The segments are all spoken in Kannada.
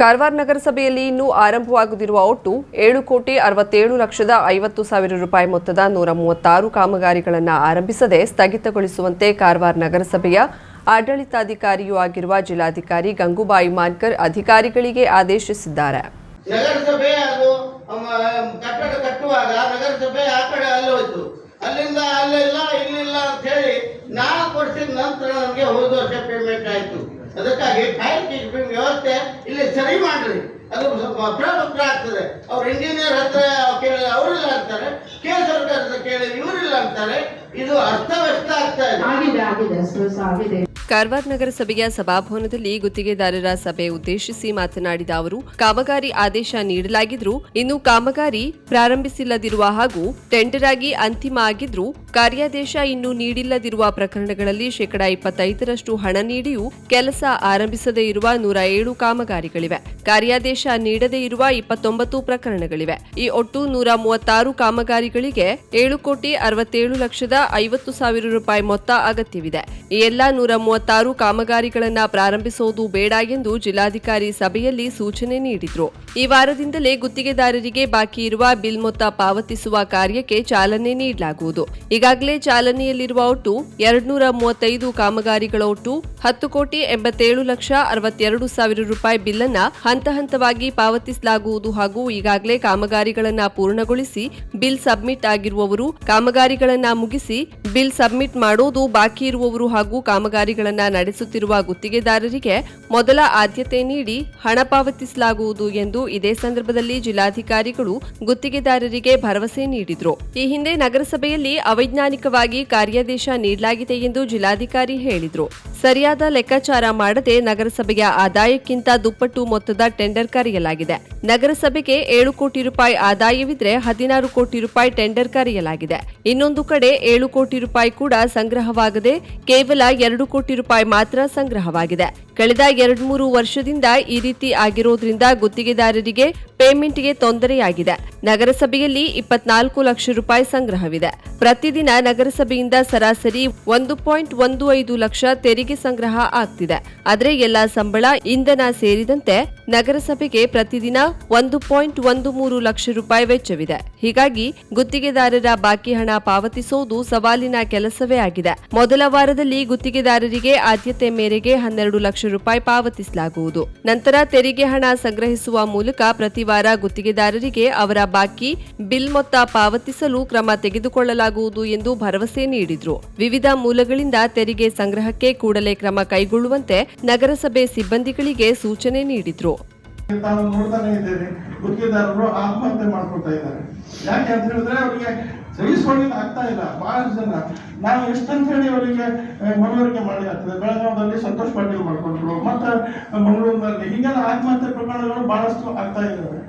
ಕಾರವಾರ ನಗರಸಭೆಯಲ್ಲಿ ಇನ್ನೂ ಆರಂಭವಾಗುತ್ತಿರುವ ಒಟ್ಟು ಏಳು ಕೋಟಿ ಅರವತ್ತೇಳು ಲಕ್ಷದ ಐವತ್ತು ಸಾವಿರ ರೂಪಾಯಿ ಮೊತ್ತದ ನೂರ ಮೂವತ್ತಾರು ಕಾಮಗಾರಿಗಳನ್ನು ಆರಂಭಿಸದೆ ಸ್ಥಗಿತಗೊಳಿಸುವಂತೆ ಕಾರವಾರ ನಗರಸಭೆಯ ಆಡಳಿತಾಧಿಕಾರಿಯೂ ಆಗಿರುವ ಜಿಲ್ಲಾಧಿಕಾರಿ ಗಂಗೂಬಾಯಿ ಮಾನ್ಕರ್ ಅಧಿಕಾರಿಗಳಿಗೆ ಆದೇಶಿಸಿದ್ದಾರೆ. ನಗರಸಭೆ ಅದು ಕಟ್ಟಡ ನಗರಸಭೆ ಆ ಕಡೆ ಅಲ್ಲಿ ಹೋಯ್ತು. ಅಲ್ಲಿಂದ ಅಲ್ಲಿಲ್ಲ ಇಲ್ಲಿಲ್ಲ ಅಂತ ಹೇಳಿ ನಾಲ್ಕು ವರ್ಷದ ನಂತರ ನಮಗೆ ಹೋದ ವರ್ಷ ಅದಕ್ಕಾಗಿ ಫೈಲ್ ಕೀಪಿಂಗ್ ವ್ಯವಸ್ಥೆ ಇಲ್ಲಿ ಸರಿ ಮಾಡ್ರಿ. ಅದು ಪ್ರಮುಖ ಆಗ್ತದೆ. ಅವ್ರ ಇಂಜಿನಿಯರ್ ಹತ್ರ ಕೇಳಿ ಅವರಿಲ್ಲ ಅಂತಾರೆ. ಕೇಂದ್ರ ಸರ್ಕಾರದ ಕೇಳಿ ಇವರಿಲ್ಲ ಅಂತಾರೆ. ಇದು ಅರ್ಥವ್ಯಸ್ತ ಆಗ್ತಾ ಇದೆ. ಆಗಿದೆ ಆಗಿದೆ ಸ್ವಲ್ಪ ಆಗಿದೆ. ಕಾರವಾರ ನಗರಸಭೆಯ ಸಭಾಭವನದಲ್ಲಿ ಗುತ್ತಿಗೆದಾರರ ಸಭೆ ಉದ್ದೇಶಿಸಿ ಮಾತನಾಡಿದ ಅವರು ಕಾಮಗಾರಿ ಆದೇಶ ನೀಡಲಾಗಿದ್ರೂ ಇನ್ನು ಕಾಮಗಾರಿ ಪ್ರಾರಂಭಿಸಿಲ್ಲದಿರುವ ಹಾಗೂ ಟೆಂಡರ್ ಆಗಿ ಅಂತಿಮ ಆಗಿದ್ರೂ ಕಾರ್ಯಾದೇಶ ಇನ್ನೂ ನೀಡಿಲ್ಲದಿರುವ ಪ್ರಕರಣಗಳಲ್ಲಿ ಶೇಕಡಾ ಇಪ್ಪತ್ತೈದರಷ್ಟು ಹಣ ನೀಡಿಯೂ ಕೆಲಸ ಆರಂಭಿಸದೇ ಇರುವ ನೂರ ಏಳು ಕಾಮಗಾರಿಗಳಿವೆ. ಕಾರ್ಯಾದೇಶ ನೀಡದೇ ಇರುವ ಇಪ್ಪತ್ತೊಂಬತ್ತು ಪ್ರಕರಣಗಳಿವೆ. ಈ ಒಟ್ಟು ನೂರ ಮೂವತ್ತಾರು ಕಾಮಗಾರಿಗಳಿಗೆ ಏಳು ಕೋಟಿ ಅರವತ್ತೇಳು ಲಕ್ಷದ ಐವತ್ತು ಸಾವಿರ ರೂಪಾಯಿ ಮೊತ್ತ ಅಗತ್ಯವಿದೆ. ಈ ಎಲ್ಲಾ ನೂರ ಮೂವತ್ತಾರು ಕಾಮಗಾರಿಗಳನ್ನು ಪ್ರಾರಂಭಿಸುವುದು ಬೇಡ ಎಂದು ಜಿಲ್ಲಾಧಿಕಾರಿ ಸಭೆಯಲ್ಲಿ ಸೂಚನೆ ನೀಡಿದ್ರು. ಈ ವಾರದಿಂದಲೇ ಗುತ್ತಿಗೆದಾರರಿಗೆ ಬಾಕಿ ಇರುವ ಬಿಲ್ ಮೊತ್ತ ಪಾವತಿಸುವ ಕಾರ್ಯಕ್ಕೆ ಚಾಲನೆ ನೀಡಲಾಗುವುದು. ಈಗಾಗಲೇ ಚಾಲನೆಯಲ್ಲಿರುವ ಒಟ್ಟು ಎರಡ್ನೂರ ಮೂವತ್ತೈದು ಕಾಮಗಾರಿಗಳ ಒಟ್ಟು ಹತ್ತು ಕೋಟಿ ಎಂಬತ್ತೇಳು ಲಕ್ಷ ಅರವತ್ತೆರಡು ಸಾವಿರ ರೂಪಾಯಿ ಬಿಲ್ ಅನ್ನ ಹಂತ ಹಂತವಾಗಿ ಪಾವತಿಸಲಾಗುವುದು ಹಾಗೂ ಈಗಾಗಲೇ ಕಾಮಗಾರಿಗಳನ್ನು ಪೂರ್ಣಗೊಳಿಸಿ ಬಿಲ್ ಸಬ್ಮಿಟ್ ಆಗಿರುವವರು, ಕಾಮಗಾರಿಗಳನ್ನು ಮುಗಿಸಿ ಬಿಲ್ ಸಬ್ಮಿಟ್ ಮಾಡೋದು ಬಾಕಿ ಇರುವವರು ಹಾಗೂ ಕಾಮಗಾರಿಗಳನ್ನ ನಡೆಸುತ್ತಿರುವ ಗುತ್ತಿಗೆದಾರರಿಗೆ ಮೊದಲ ಆದ್ಯತೆ ನೀಡಿ ಹಣ ಪಾವತಿಸಲಾಗುವುದು ಎಂದು ಇದೇ ಸಂದರ್ಭದಲ್ಲಿ ಜಿಲ್ಲಾಧಿಕಾರಿಗಳು ಗುತ್ತಿಗೆದಾರರಿಗೆ ಭರವಸೆ ನೀಡಿದ್ರು. ಈ ಹಿಂದೆ ನಗರಸಭೆಯಲ್ಲಿ ಅವೈಜ್ಞಾನಿಕವಾಗಿ ಕಾರ್ಯಾದೇಶ ನೀಡಲಾಗಿದೆ ಎಂದು ಜಿಲ್ಲಾಧಿಕಾರಿ ಹೇಳಿದರು. ಸರಿಯಾದ ಲೆಕ್ಕಾಚಾರ ಮಾಡದೆ ನಗರಸಭೆಯ ಆದಾಯಕ್ಕಿಂತ ದುಪ್ಪಟ್ಟು ಮೊತ್ತದ ಟೆಂಡರ್ ಕರೆಯಲಾಗಿದೆ. ನಗರಸಭೆಗೆ ಏಳು ಕೋಟಿ ರೂಪಾಯಿ ಆದಾಯವಿದ್ರೆ ಹದಿನಾರು ಕೋಟಿ ರೂಪಾಯಿ ಟೆಂಡರ್ ಕರೆಯಲಾಗಿದೆ. ಇನ್ನೊಂದು ಕಡೆ ಏಳು ಕೋಟಿ ರೂಪಾಯಿ ಕೂಡ ಸಂಗ್ರಹವಾಗದೆ ಕೇವಲ ಎರಡು ಕೋಟಿ ರೂಪಾಯಿ ಮಾತ್ರ ಸಂಗ್ರಹವಾಗಿದೆ. ಕಳೆದ ಎರಡ್ ಮೂರು ವರ್ಷದಿಂದ ಈ ರೀತಿ ಆಗಿರೋದ್ರಿಂದ ಗುತ್ತಿಗೆದಾರರಿಗೆ ಪೇಮೆಂಟ್ಗೆ ತೊಂದರೆಯಾಗಿದೆ. ನಗರಸಭೆಯಲ್ಲಿ ಇಪ್ಪತ್ನಾಲ್ಕು ಲಕ್ಷ ರೂಪಾಯಿ ಸಂಗ್ರಹವಿದೆ. ಪ್ರತಿದಿನ ನಗರಸಭೆಯಿಂದ ಸರಾಸರಿ ಒಂದು ಪಾಯಿಂಟ್ ಒಂದು ಐದು ಲಕ್ಷ ತೆರಿಗೆ ಸಂಗ್ರಹ ಆಗ್ತಿದೆ. ಆದರೆ ಎಲ್ಲಾ ಸಂಬಳ ಇಂಧನ ಸೇರಿದಂತೆ ನಗರಸಭೆಗೆ ಪ್ರತಿದಿನ ಒಂದು ಪಾಯಿಂಟ್ ಒಂದು ಮೂರು ಲಕ್ಷ ರೂಪಾಯಿ ವೆಚ್ಚವಿದೆ. ಹೀಗಾಗಿ ಗುತ್ತಿಗೆದಾರರ ಬಾಕಿ ಹಣ ಪಾವತಿಸುವುದು ಸವಾಲಿನ ಕೆಲಸವೇ ಆಗಿದೆ. ಮೊದಲ ವಾರದಲ್ಲಿ ಗುತ್ತಿಗೆದಾರರಿಗೆ ಆದ್ಯತೆ ಮೇರೆಗೆ ಹನ್ನೆರಡು ಲಕ್ಷ ರೂಪಾಯಿ ಪಾವತಿಸಲಾಗುವುದು. ನಂತರ ತೆರಿಗೆ ಹಣ ಸಂಗ್ರಹಿಸುವ ಮೂಲಕ ಪ್ರತಿ ವಾರ ಗುತ್ತಿಗೆದಾರರಿಗೆ ಅವರ ಬಾಕಿ, ಬಿಲ್ ಮೊತ್ತ ಪಾವತಿಸಲು ಕ್ರಮ ತೆಗೆದುಕೊಳ್ಳಲಾಗುವುದು ಎಂದು ಭರವಸೆ ನೀಡಿದ್ರು. ವಿವಿಧ ಮೂಲಗಳಿಂದ ತೆರಿಗೆ ಸಂಗ್ರಹಕ್ಕೆ ಕೂಡಲೇ ಕ್ರಮ ಕೈಗೊಳ್ಳುವಂತೆ ನಗರಸಭೆ ಸಿಬ್ಬಂದಿಗಳಿಗೆ ಸೂಚನೆ ನೀಡಿದ್ರು. ತಾವು ನೋಡ್ತಾನೆ ಇದ್ದೇವೆ. ಗುತ್ತಿಗೆದಾರರು ಆತ್ಮಹತ್ಯೆ ಮಾಡ್ಕೊಳ್ತಾ ಇದ್ದಾರೆ. ಯಾಕೆ ಅಂತ ಅವರಿಗೆ ಸಹಿಸ್ಕೊಳ್ಳಿಕ್ಕೆ ಆಗ್ತಾ ಇಲ್ಲ. ಬಹಳಷ್ಟು ಜನ. ನಾವು ಎಷ್ಟಂತ ಹೇಳಿ ಅವರಿಗೆ ಮನವರಿಕೆ ಮಾಡಿ ಆಗ್ತದೆ. ಬೆಳಗಾವದಲ್ಲಿ ಸಂತೋಷ್ ಪಾಟೀಲ್ ಮಾಡ್ಕೊಂಡ್ರು. ಮತ್ತೆ ಮಂಗಳೂರಿನಲ್ಲಿ ಹೀಗೆಲ್ಲ ಆತ್ಮಹತ್ಯೆ ಪ್ರಕರಣಗಳು ಬಹಳಷ್ಟು ಆಗ್ತಾ ಇದ್ದಾವೆ.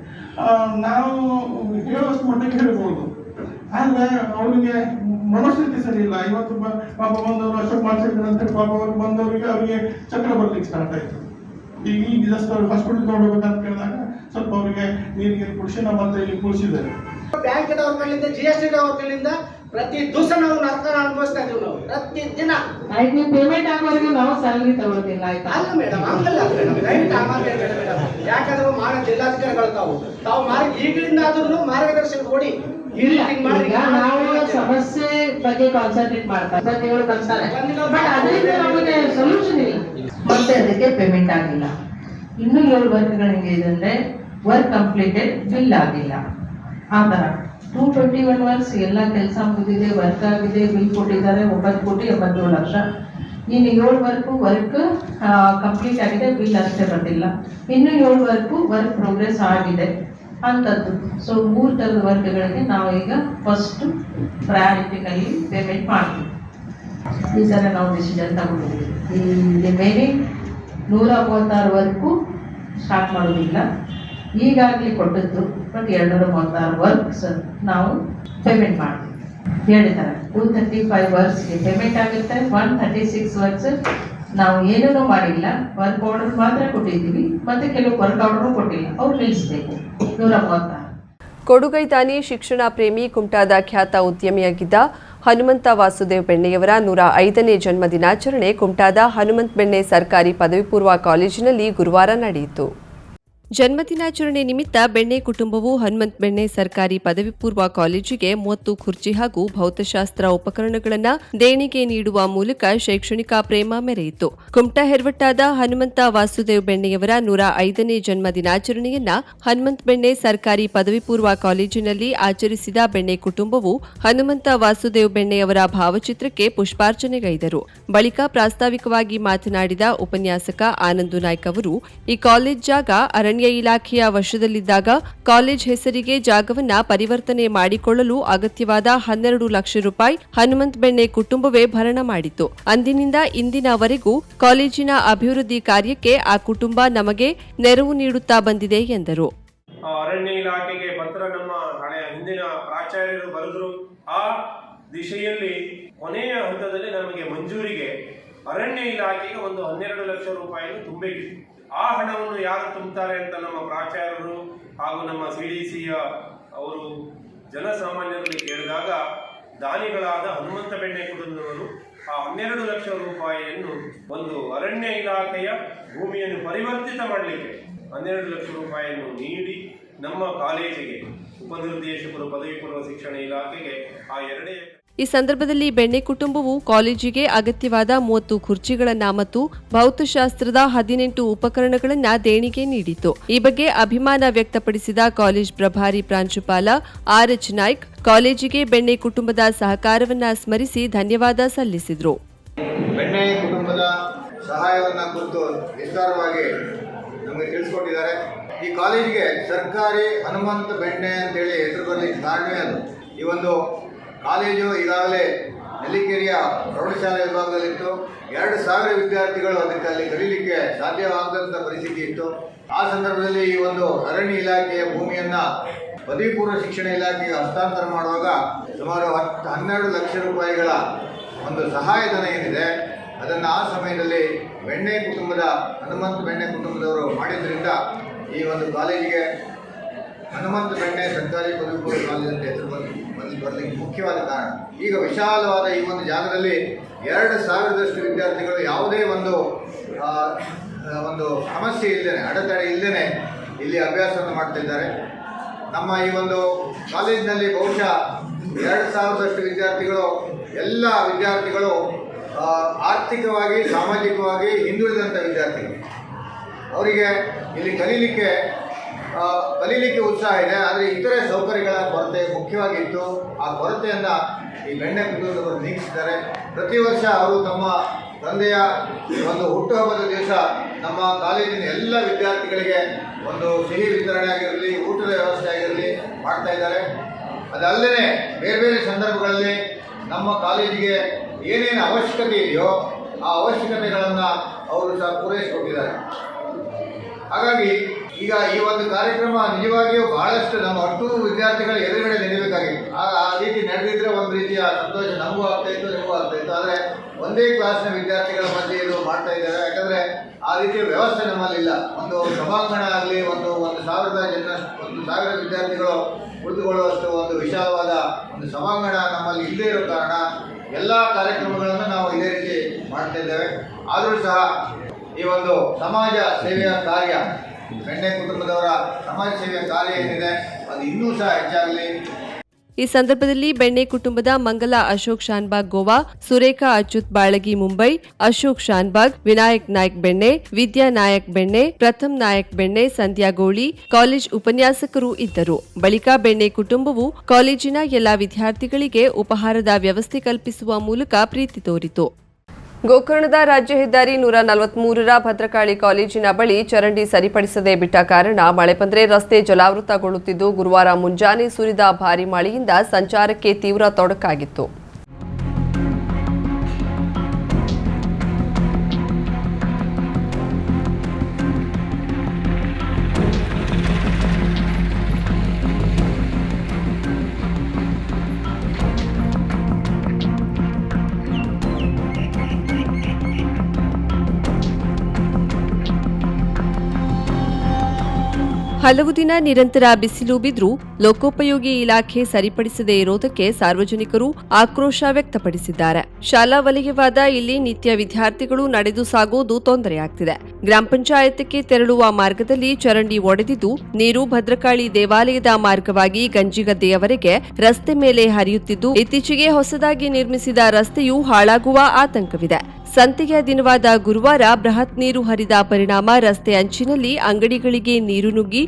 ನಾವು ಹೇಳುವಷ್ಟು ಮಟ್ಟಿಗೆ ಹೇಳ್ಬೋದು. ಆದ್ರೆ ಅವರಿಗೆ ಮನಸ್ಥಿತಿ ಸರಿ ಇಲ್ಲ. ಇವತ್ತು ಪಾಪ ಬಂದವರು ಅಶೋಕ್ ಮಾಡಿಸಿದ್ರಂತೆ ಪಾಪ ಅವ್ರು ಬಂದವರಿಗೆ ಅವರಿಗೆ ಚಕ್ರ ಬರ್ಲಿಕ್ಕೆ ಸ್ಟಾರ್ಟ್ ಆಯ್ತು. ಈಗ ಈಗ ಜಸ್ಟ್ ಅವ್ರು ಹಾಸ್ಪಿಟಲ್ ನೋಡ್ಬೇಕಂತ ಕೇಳಿದಾಗ ಸ್ವಲ್ಪ ಅವರಿಗೆ ನೀರಿಗೆ ಕುಡಿಸಿ ನಮ್ಮ ಹತ್ರ ಇಲ್ಲಿ ಕುಡಿಸಿದ್ದಾರೆ ಬ್ಯಾಂಕ್ದವ್ರ ಮೇಲಿಂದ ಜಿ ಎಸ್ ಟಿ ಅವ್ರ ಮೇಲಿಂದ ಪ್ರತಿ ದಿವಸ ನಾವು ನರಕನ ಅನುಭವಿಸ್ತಾ ಇದೀವಿ ನಾವು. ಪ್ರತಿ ದಿನ. ನೈಟ್ ನೀವು ಪೇಮೆಂಟ್ ಆಗೋವರೆಗೂ ನಾವು ಸ್ಯಾಲರಿ ತಗೊಳ್ತಿಲ್ಲ ಆಯ್ತಾ? ಅಲ್ಲ ಮೇಡಮ್ ಹಂಗಲ್ಲ ಮೇಡಮ್ ದಯವಿಟ್ಟು ಆಮೇಲೆ ಮೇಡಮ್ ಯಾಕಂದ್ರೆ ಮಾಡ ಜಿಲ್ಲಾಧಿಕಾರಿಗಳು ತಾವು. ತಾವು ಮಾರ್ಗ ಈಗಲಿಂದ ಆದ್ರೂ ಮಾರ್ಗದರ್ಶನ ಕೊಡಿ. ನಾವು ಸಮಸ್ಯೆ ಬಗ್ಗೆ ಕಾನ್ಸಂಟ್ರೇಟ್ ಮಾಡ್ತಾರೆ ಬಟ್ ಅದರಿಂದ ನಮಗೆ ಸೊಲ್ಯೂಷನ್ ಇಲ್ಲ. ಮತ್ತೆ ಅದಕ್ಕೆ ಪೇಮೆಂಟ್ ಆಗಿಲ್ಲ. ಇನ್ನು ಏಳು ವರ್ಕ್ಗಳು ಹೆಂಗೆ ಇದೆ ಅಂದ್ರೆ ವರ್ಕ್ ಕಂಪ್ಲೀಟೆಡ್ ಬಿಲ್ ಆಗಿಲ್ಲ. ಆ ಥರ. ಟೂ ಟ್ವೆಂಟಿ ಒನ್ ವರ್ಕ್ಸ್ ಎಲ್ಲ ಕೆಲಸ ಮುಗಿದಿದೆ ವರ್ಕ್ ಆಗಿದೆ ಬಿಲ್ ಕೊಟ್ಟಿದ್ದಾರೆ ಒಂಬತ್ತು ಕೋಟಿ ಎಂಬತ್ತೇಳು ಲಕ್ಷ. ಇನ್ನು ಏಳು ವರ್ಕು ವರ್ಕ್ ಕಂಪ್ಲೀಟ್ ಆಗಿದೆ ಬಿಲ್ ಅಷ್ಟೇ ಬಂದಿಲ್ಲ. ಇನ್ನು ಏಳು ವರ್ಕು ವರ್ಕ್ ಪ್ರೋಗ್ರೆಸ್ ಆಗಿದೆ. ಅಂಥದ್ದು ಸೊ ಮೂರು ಥರದ ವರ್ಕ್ಗಳಿಗೆ ನಾವು ಈಗ ಫಸ್ಟ್ ಪ್ರಯಾರಿಟಿನಲ್ಲಿ ಪೇಮೆಂಟ್ ಮಾಡ್ತೀವಿ. ಈ ಸಲ ನಾವು ಡಿಸಿಷನ್ ತಗೊಂಡಿದ್ದೀವಿ. ಮೇಲೆ ನೂರ ಮೂವತ್ತಾರು ವರ್ಕು ಸ್ಟಾರ್ಟ್ ಮಾಡೋದಿಲ್ಲ ಈಗಾಗಲೇ ಕೊಟ್ಟದ್ದು ಬಟ್ ಎರಡುನೂರ ಮೂವತ್ತಾರು ವರ್ಕ್ಸ್ ನಾವು ಪೇಮೆಂಟ್ ಮಾಡ್ತೀವಿ. ಹೇಳಿದ್ದಾರೆ ಟೂ ತರ್ಟಿ ಫೈವ್ ವರ್ಕ್ಸ್ಗೆ ಪೇಮೆಂಟ್ ಆಗುತ್ತೆ. ಒನ್ ತರ್ಟಿ ಸಿಕ್ಸ್ ವರ್ಕ್ಸ್ ನಾವು ಏನೂ ಮಾಡಿಲ್ಲ. ವರ್ಕ್ ಆರ್ಡರ್ ಮಾತ್ರ ಕೊಟ್ಟಿದ್ದೀವಿ. ಮತ್ತು ಕೆಲವು ವರ್ಕ್ ಆರ್ಡರ್ ಕೊಟ್ಟಿಲ್ಲ. ಅವ್ರು ನಿಲ್ಲಿಸ್ಬೇಕು. ನೂರ ಮೂವತ್ತಾರು ಶಿಕ್ಷಣ ಪ್ರೇಮಿ ಕುಮಟಾದ ಖ್ಯಾತ ಉದ್ಯಮಿಯಾಗಿದ್ದ ಹನುಮಂತ ವಾಸುದೇವ್ ಬೆಣ್ಣೆಯವರ ನೂರ ಐದನೇ ಜನ್ಮ ದಿನಾಚರಣೆ ಕುಮಟಾದ ಹನುಮಂತ ಬೆಣ್ಣೆ ಸರ್ಕಾರಿ ಪದವಿ ಪೂರ್ವ ಕಾಲೇಜಿನಲ್ಲಿ ಗುರುವಾರ ನಡೆಯಿತು. ಜನ್ಮದಿನಾಚರಣೆ ನಿಮಿತ್ತ ಬೆಣ್ಣೆ ಕುಟುಂಬವು ಹನುಮಂತ್ ಬೆಣ್ಣೆ ಸರ್ಕಾರಿ ಪದವಿ ಪೂರ್ವ ಕಾಲೇಜಿಗೆ ಮೂವತ್ತು ಕುರ್ಚಿ ಹಾಗೂ ಭೌತಶಾಸ್ತ್ರ ಉಪಕರಣಗಳನ್ನು ದೇಣಿಗೆ ನೀಡುವ ಮೂಲಕ ಶೈಕ್ಷಣಿಕ ಪ್ರೇಮ ಮೆರೆಯಿತು. ಕುಮಟಾ ಹೆರ್ವಟ್ಟಾದ ಹನುಮಂತ ವಾಸುದೇವ್ ಬೆಣ್ಣೆಯವರ ನೂರ ಐದನೇ ಜನ್ಮ ದಿನಾಚರಣೆಯನ್ನ ಹನುಮಂತ್ ಬೆಣ್ಣೆ ಸರ್ಕಾರಿ ಪದವಿ ಪೂರ್ವ ಕಾಲೇಜಿನಲ್ಲಿ ಆಚರಿಸಿದ ಬೆಣ್ಣೆ ಕುಟುಂಬವು ಹನುಮಂತ ವಾಸುದೇವ್ ಬೆಣ್ಣೆಯವರ ಭಾವಚಿತ್ರಕ್ಕೆ ಪುಷ್ಪಾರ್ಚನೆಗೈದರು. ಬಳಿಕ ಪ್ರಾಸ್ತಾವಿಕವಾಗಿ ಮಾತನಾಡಿದ ಉಪನ್ಯಾಸಕ ಆನಂದು ನಾಯ್ಕ್ ಅವರು, ಈ ಕಾಲೇಜ್ ಜಾಗ ಅರಣ್ಯ ಇಲಾಖೆಯ ವಶದಲ್ಲಿದ್ದಾಗ ಕಾಲೇಜ್ ಹೆಸರಿಗೆ ಜಾಗವನ್ನ ಪರಿವರ್ತನೆ ಮಾಡಿಕೊಳ್ಳಲು ಅಗತ್ಯವಾದ ಹನ್ನೆರಡು ಲಕ್ಷ ರೂಪಾಯಿ ಹನುಮಂತ್ ಬೆಣ್ಣೆ ಕುಟುಂಬವೇ ಭರಣ ಮಾಡಿತು ಅಂದಿನಿಂದ ಇಂದಿನವರೆಗೂ ಕಾಲೇಜಿನ ಅಭಿವೃದ್ಧಿ ಕಾರ್ಯಕ್ಕೆ ಆ ಕುಟುಂಬ ನಮಗೆ ನೆರವು ನೀಡುತ್ತಾ ಬಂದಿದೆ ಎಂದರು. ಅರಣ್ಯ ಇಲಾಖೆಗೆ ಪತ್ರ ನಮ್ಮ ಹಳೆಯ ಹಿಂದಿನ ಪ್ರಾಚಾರ್ಯರು ಬರೆದರು. ಆ ದಿಶೆಯಲ್ಲಿ ಕೊನೆಯ ಹಂತದಲ್ಲಿ ನಮಗೆ ಮಂಜೂರಿಗೆ ಅರಣ್ಯ ಇಲಾಖೆಗೆ ಒಂದು ಹನ್ನೆರಡು ಲಕ್ಷ ರೂಪಾಯಿಯನ್ನು ತುಂಬಬೇಕಿತ್ತು. ಆ ಹಣವನ್ನು ಯಾರು ತುಂಬುತ್ತಾರೆ ಅಂತ ನಮ್ಮ ಪ್ರಾಚಾರ್ಯರು ಹಾಗೂ ನಮ್ಮ ಸಿ ಡಿ ಸಿಯ ಅವರು ಜನಸಾಮಾನ್ಯರಲ್ಲಿ ಕೇಳಿದಾಗ ದಾನಿಗಳಾದ ಹನುಮಂತ ಬೆಣ್ಣೆ ಕುಟುಂಬದವರು ಆ ಹನ್ನೆರಡು ಲಕ್ಷ ರೂಪಾಯಿಯನ್ನು ಒಂದು ಅರಣ್ಯ ಇಲಾಖೆಯ ಭೂಮಿಯನ್ನು ಪರಿವರ್ತಿತ ಮಾಡಲಿಕ್ಕೆ ಹನ್ನೆರಡು ಲಕ್ಷ ರೂಪಾಯಿಯನ್ನು ನೀಡಿ ನಮ್ಮ ಕಾಲೇಜಿಗೆ ಉಪನಿರ್ದೇಶಕರು, ಪದವಿ ಪೂರ್ವ ಶಿಕ್ಷಣ ಇಲಾಖೆಗೆ ಆ ಎರಡೇ ಈ ಸಂದರ್ಭದಲ್ಲಿ ಬೆಣ್ಣೆ ಕುಟುಂಬವು ಕಾಲೇಜಿಗೆ ಅಗತ್ಯವಾದ ಮೂವತ್ತು ಕುರ್ಚಿಗಳನ್ನ ಮತ್ತು ಭೌತಶಾಸ್ತ್ರದ ಹದಿನೆಂಟು ಉಪಕರಣಗಳನ್ನ ದೇಣಿಗೆ ನೀಡಿತು ಈ ಬಗ್ಗೆ ಅಭಿಮಾನ ವ್ಯಕ್ತಪಡಿಸಿದ ಕಾಲೇಜ್ ಪ್ರಭಾರಿ ಪ್ರಾಂಶುಪಾಲ ಆರ್ ಎಚ್ ನಾಯ್ಕ್ ಕಾಲೇಜಿಗೆ ಬೆಣ್ಣೆ ಕುಟುಂಬದ ಸಹಕಾರವನ್ನ ಸ್ಮರಿಸಿ ಧನ್ಯವಾದ ಸಲ್ಲಿಸಿದರು. ಬೆಣ್ಣೆ ಕುಟುಂಬದ ಸಹಾಯವನ್ನು ಕುರಿತು ವಿಸ್ತಾರವಾಗಿ ನಮಗೆ ತಿಳಿಸ್ಕೊಟ್ಟಿದ್ದಾರೆ. ಈ ಕಾಲೇಜಿಗೆ ಸರ್ಕಾರಿ ಹನುಮಂತ ಬೆಣ್ಣೆ ಅಂತೇಳಿ ಹೆಸರು ಬರಲಿಕ್ಕೆ ಕಾರಣವೇ ಅದು. ಈ ಒಂದು ಕಾಲೇಜು ಈಗಾಗಲೇ ನೆಲ್ಲಿಕೇರಿಯ ಪ್ರೌಢಶಾಲೆ ವಿಭಾಗದಲ್ಲಿತ್ತು. ಎರಡು ಸಾವಿರ ವಿದ್ಯಾರ್ಥಿಗಳು ಅದಕ್ಕೆ ಅಲ್ಲಿ ಕಲೀಲಿಕ್ಕೆ ಸಾಧ್ಯವಾಗದಂಥ ಪರಿಸ್ಥಿತಿ ಇತ್ತು. ಆ ಸಂದರ್ಭದಲ್ಲಿ ಈ ಒಂದು ಅರಣ್ಯ ಇಲಾಖೆಯ ಭೂಮಿಯನ್ನು ಪದವಿಪೂರ್ವ ಶಿಕ್ಷಣ ಇಲಾಖೆಗೆ ಹಸ್ತಾಂತರ ಮಾಡುವಾಗ ಸುಮಾರು ಹತ್ತು ಹನ್ನೆರಡು ಲಕ್ಷ ರೂಪಾಯಿಗಳ ಒಂದು ಸಹಾಯಧನ ಏನಿದೆ, ಅದನ್ನು ಆ ಸಮಯದಲ್ಲಿ ಬೆಣ್ಣೆ ಕುಟುಂಬದ ಹನುಮಂತ ಬೆಣ್ಣೆ ಕುಟುಂಬದವರು ಮಾಡಿದ್ದರಿಂದ ಈ ಒಂದು ಕಾಲೇಜಿಗೆ ಹನುಮಂತ ಬೆಣ್ಣೆ ಸರ್ಕಾರಿ ಪದವಿ ಕಾಲೇಜ್ ಅಂತ ಹೆಸರು ಬಂದು ಬರಲಿಕ್ಕೆ ಮುಖ್ಯವಾದ ಕಾರಣ. ಈಗ ವಿಶಾಲವಾದ ಈ ಒಂದು ಜಾಗದಲ್ಲಿ ಎರಡು ಸಾವಿರದಷ್ಟು ವಿದ್ಯಾರ್ಥಿಗಳು ಯಾವುದೇ ಒಂದು ಒಂದು ಸಮಸ್ಯೆ ಇಲ್ಲದೇ ಅಡೆತಡೆ ಇಲ್ಲದೇ ಇಲ್ಲಿ ಅಭ್ಯಾಸವನ್ನು ಮಾಡ್ತಿದ್ದಾರೆ ನಮ್ಮ ಈ ಒಂದು ಕಾಲೇಜಿನಲ್ಲಿ ಬಹುಶಃ ಎರಡು ಸಾವಿರದಷ್ಟು ವಿದ್ಯಾರ್ಥಿಗಳು, ಎಲ್ಲ ವಿದ್ಯಾರ್ಥಿಗಳು ಆರ್ಥಿಕವಾಗಿ, ಸಾಮಾಜಿಕವಾಗಿ ಹಿಂದುಳಿದಂಥ ವಿದ್ಯಾರ್ಥಿಗಳು. ಅವರಿಗೆ ಇಲ್ಲಿ ಕಲೀಲಿಕ್ಕೆ ಕಲೀಲಿಕ್ಕೆ ಉತ್ಸಾಹ ಇದೆ, ಆದರೆ ಇತರೆ ಸೌಕರ್ಯಗಳ ಕೊರತೆ ಮುಖ್ಯವಾಗಿತ್ತು. ಆ ಕೊರತೆಯನ್ನು ಈ ಬೆಣ್ಣೆ ಕುಟುಂಬದವರು ನೀಗಿಸಿದ್ದಾರೆ. ಪ್ರತಿ ವರ್ಷ ಅವರು ತಮ್ಮ ತಂದೆಯ ಒಂದು ಹುಟ್ಟುಹಬ್ಬದ ದಿವಸ ನಮ್ಮ ಕಾಲೇಜಿನ ಎಲ್ಲ ವಿದ್ಯಾರ್ಥಿಗಳಿಗೆ ಒಂದು ಸಿಹಿ ವಿತರಣೆ ಆಗಿರಲಿ, ಊಟದ ವ್ಯವಸ್ಥೆ ಆಗಿರಲಿ ಮಾಡ್ತಾ ಇದ್ದಾರೆ. ಅದಲ್ಲದೆ ಬೇರೆ ಬೇರೆ ಸಂದರ್ಭಗಳಲ್ಲಿ ನಮ್ಮ ಕಾಲೇಜಿಗೆ ಏನೇನು ಅವಶ್ಯಕತೆ ಇದೆಯೋ ಆ ಅವಶ್ಯಕತೆಗಳನ್ನು ಅವರು ಸಹ ಪೂರೈಸಿಕೊಟ್ಟಿದ್ದಾರೆ. ಹಾಗಾಗಿ ಈಗ ಈ ಒಂದು ಕಾರ್ಯಕ್ರಮ ನಿಜವಾಗಿಯೂ ಬಹಳಷ್ಟು ನಮ್ಮ ಅಷ್ಟು ವಿದ್ಯಾರ್ಥಿಗಳ ಎದುರುಗಡೆ ನಡೀಬೇಕಾಗಿತ್ತು. ಆ ಆ ರೀತಿ ನಡೆದಿದ್ರೆ ಒಂದು ರೀತಿಯ ಸಂತೋಷ ನಮಗೂ ಆಗ್ತಾ ಇತ್ತು, ನಿಮಗೂ ಆಗ್ತಾ ಇತ್ತು. ಆದರೆ ಒಂದೇ ಕ್ಲಾಸ್ನ ವಿದ್ಯಾರ್ಥಿಗಳ ಮಧ್ಯೆ ಇದು ಮಾಡ್ತಾ ಇದ್ದಾರೆ. ಯಾಕಂದರೆ ಆ ರೀತಿಯ ವ್ಯವಸ್ಥೆ ನಮ್ಮಲ್ಲಿಲ್ಲ ಒಂದು ಸಭಾಂಗಣ ಆಗಲಿ, ಒಂದು ಒಂದು ಸಾವಿರದ ಜನ, ಒಂದು ಸಾವಿರ ವಿದ್ಯಾರ್ಥಿಗಳು ಉಳಿದುಕೊಳ್ಳುವಷ್ಟು ಒಂದು ವಿಶಾಲವಾದ ಒಂದು ಸಭಾಂಗಣ ನಮ್ಮಲ್ಲಿ ಇಲ್ಲದೇ ಇರೋ ಕಾರಣ ಎಲ್ಲ ಕಾರ್ಯಕ್ರಮಗಳನ್ನು ನಾವು ಇದೇ ರೀತಿ ಮಾಡ್ತಾ ಇದ್ದೇವೆ. ಆದರೂ ಸಹ ಈ ಒಂದು ಸಮಾಜ ಸೇವೆಯ ಕಾರ್ಯ ಈ ಸಂದರ್ಭದಲ್ಲಿ ಬೆಣ್ಣೆ ಕುಟುಂಬದ ಮಂಗಲ ಅಶೋಕ್ ಶಾನ್ಬಾಗ್ ಗೋವಾ, ಸುರೇಖಾ ಅಚ್ಯುತ್ ಬಾಳಗಿ ಮುಂಬೈ, ಅಶೋಕ್ ಶಾನ್ಬಾಗ್, ವಿನಾಯಕ್ ನಾಯಕ್ ಬೆಣ್ಣೆ, ವಿದ್ಯಾ ನಾಯಕ್ ಬೆಣ್ಣೆ, ಪ್ರಥಮ್ ನಾಯಕ್ ಬೆಣ್ಣೆ, ಸಂಧ್ಯಾ ಗೋಳಿ, ಕಾಲೇಜ್ ಉಪನ್ಯಾಸಕರು ಇದ್ದರು. ಬಳಿಕ ಬೆಣ್ಣೆ ಕುಟುಂಬವು ಕಾಲೇಜಿನ ಎಲ್ಲಾ ವಿದ್ಯಾರ್ಥಿಗಳಿಗೆ ಉಪಹಾರದ ವ್ಯವಸ್ಥೆ ಕಲ್ಪಿಸುವ ಮೂಲಕ ಪ್ರೀತಿ ತೋರಿತು. ಗೋಕರ್ಣದ ರಾಜ್ಯ ಹೆದ್ದಾರಿ ನೂರ ನಲವತ್ಮೂರರ ಭದ್ರಕಾಳಿ ಕಾಲೇಜಿನ ಬಳಿ ಚರಂಡಿ ಸರಿಪಡಿಸದೆ ಬಿಟ್ಟ ಕಾರಣ ಮಳೆ ಬಂದರೆ ರಸ್ತೆ ಜಲಾವೃತಗೊಳ್ಳುತ್ತಿದ್ದು ಗುರುವಾರ ಮುಂಜಾನೆ ಸುರಿದ ಭಾರೀ ಮಳೆಯಿಂದ ಸಂಚಾರಕ್ಕೆ ತೀವ್ರ ತೊಡಕಾಗಿತ್ತು. ಹಲವು ದಿನ ನಿರಂತರ ಬಿಸಿಲು ಬಿದ್ರೂ ಲೋಕೋಪಯೋಗಿ ಇಲಾಖೆ ಸರಿಪಡಿಸದೇ ಇರೋದಕ್ಕೆ ಸಾರ್ವಜನಿಕರು ಆಕ್ರೋಶ ವ್ಯಕ್ತಪಡಿಸಿದ್ದಾರೆ. ಶಾಲಾ ವಲಯವಾದ ಇಲ್ಲಿ ನಿತ್ಯ ವಿದ್ಯಾರ್ಥಿಗಳು ನಡೆದು ಸಾಗುವುದು ತೊಂದರೆಯಾಗ್ತಿದೆ. ಗ್ರಾಮ ಪಂಚಾಯತ್ಗೆ ತೆರಳುವ ಮಾರ್ಗದಲ್ಲಿ ಚರಂಡಿ ಒಡೆದಿದ್ದು, ನೀರು ಭದ್ರಕಾಳಿ ದೇವಾಲಯದ ಮಾರ್ಗವಾಗಿ ಗಂಜಿಗದ್ದೆಯವರೆಗೆ ರಸ್ತೆ ಮೇಲೆ ಹರಿಯುತ್ತಿದ್ದು, ಇತ್ತೀಚೆಗೆ ಹೊಸದಾಗಿ ನಿರ್ಮಿಸಿದ ರಸ್ತೆಯು ಹಾಳಾಗುವ ಆತಂಕವಿದೆ. ಸಂತೆಯ ದಿನವಾದ ಗುರುವಾರ ಬೃಹತ್ ನೀರು ಹರಿದ ಪರಿಣಾಮ ರಸ್ತೆ ಅಂಚಿನಲ್ಲಿ ಅಂಗಡಿಗಳಿಗೆ ನೀರು ನುಗ್ಗಿ